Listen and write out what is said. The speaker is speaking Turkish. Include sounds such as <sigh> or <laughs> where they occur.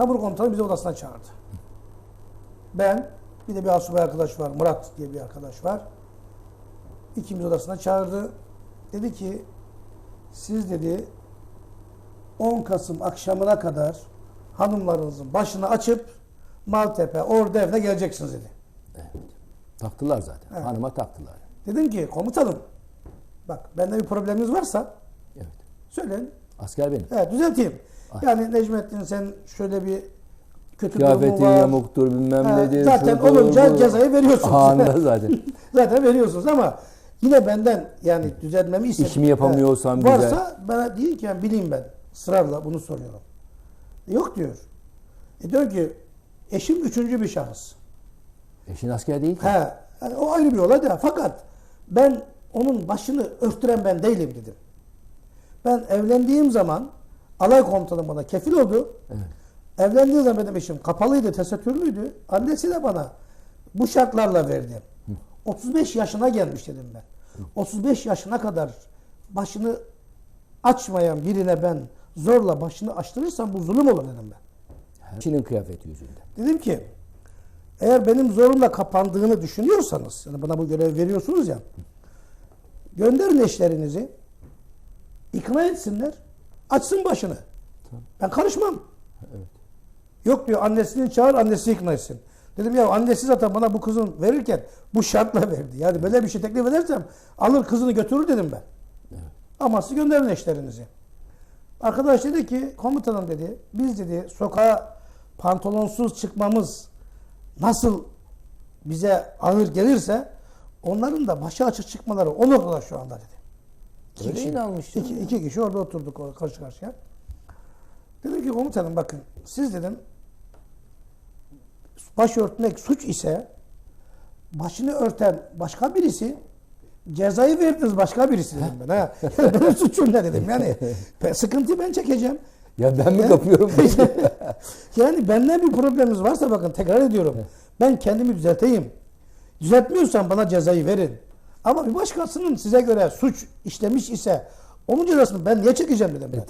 Tabur komutanı bizi odasına çağırdı. Ben, bir de bir asubay arkadaş var, Murat diye bir arkadaş var. İkimiz odasına çağırdı. Dedi ki, siz dedi 10 Kasım akşamına kadar hanımlarınızın başını açıp Maltepe, Ordu evine geleceksiniz dedi. Taktılar zaten. Evet. Hanıma taktılar. Dedim ki komutanım bak bende bir probleminiz varsa Evet. söyleyin. Asker benim. Evet düzelteyim. Ah. Yani Necmettin sen şöyle bir kötü durumun Kıyafetin var. yamuktur bilmem Ha, nedir. zaten olunca bu. cezayı veriyorsunuz. Anında <laughs> zaten. zaten veriyorsunuz ama yine benden yani düzeltmemi istedim. İşimi yapamıyorsam Evet. güzel. Varsa bana deyin ki yani bileyim ben. Israrla bunu soruyorum. Yok diyor. E diyor ki eşim üçüncü bir şahıs. Eşin asker değil ki. He, yani o ayrı bir olay da fakat ben onun başını örttüren ben değilim dedim. Ben evlendiğim zaman alay komutanım bana kefil oldu. Evet. Evlendiğim zaman benim eşim kapalıydı, tesettürlüydü. Annesi de bana bu şartlarla verdi. 35 yaşına gelmiş dedim ben. 35 yaşına kadar başını açmayan birine ben zorla başını açtırırsam bu zulüm olur dedim ben. Eşinin kıyafeti yüzünden. Dedim ki eğer benim zorumla kapandığını düşünüyorsanız, yani bana bu görev veriyorsunuz ya, gönderin eşlerinizi, ikna etsinler, açsın başını. Ben karışmam. Yok diyor annesini çağır, annesi ikna etsin. Dedim ya annesi zaten bana bu kızın verirken bu şartla verdi. Yani böyle bir şey teklif edersem alır kızını götürür dedim ben. Ama siz gönderin eşlerinizi. Arkadaş dedi ki komutanım dedi biz dedi sokağa pantolonsuz çıkmamız nasıl bize ağır gelirse onların da başı açık çıkmaları o noktada şu anda dedi. İki Öyle kişi, inanmış iki, canım. iki kişi orada oturduk o- karşı karşıya. Dedim ki komutanım bakın siz dedim baş örtmek suç ise başını örten başka birisi cezayı verdiniz başka birisi dedim ben. Ha. <laughs> Benim suçum ne dedim yani. <laughs> Sıkıntıyı ben çekeceğim. Ya ben mi Ya- kapıyorum? <laughs> yani benden bir probleminiz varsa bakın tekrar ediyorum. Ben kendimi düzelteyim. Düzeltmiyorsan bana cezayı verin. Ama bir başkasının size göre suç işlemiş ise onun cezasını ben niye çekeceğim dedim e,